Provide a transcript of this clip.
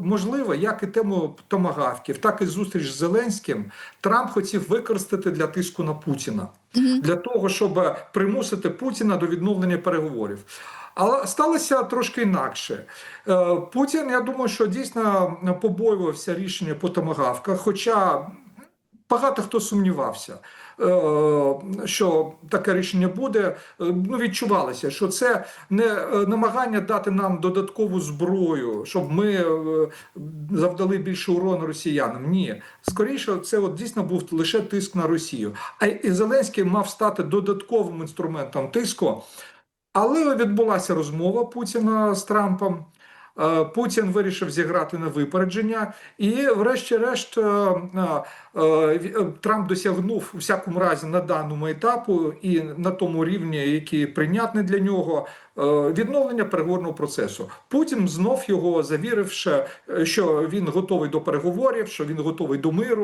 Можливо, як і тему томагавків, так і зустріч з Зеленським Трамп хотів використати для тиску на Путіна для того, щоб примусити Путіна до відновлення переговорів. Але сталося трошки інакше. Е, Путін, я думаю, що дійсно побоювався рішення по томагавках, хоча багато хто сумнівався, е, що таке рішення буде. Е, Ну, відчувалося, що це не е, намагання дати нам додаткову зброю, щоб ми завдали більше урону росіянам. Ні, скоріше, це от дійсно був лише тиск на Росію. А і Зеленський мав стати додатковим інструментом тиску. Але відбулася розмова Путіна з Трампом. Е, Путін вирішив зіграти на випередження, і, врешті-решт, е, е, Трамп досягнув у всякому разі на даному етапу і на тому рівні, який прийнятний для нього, відновлення переговорного процесу. Путін знов його завіривши, що він готовий до переговорів, що він готовий до миру.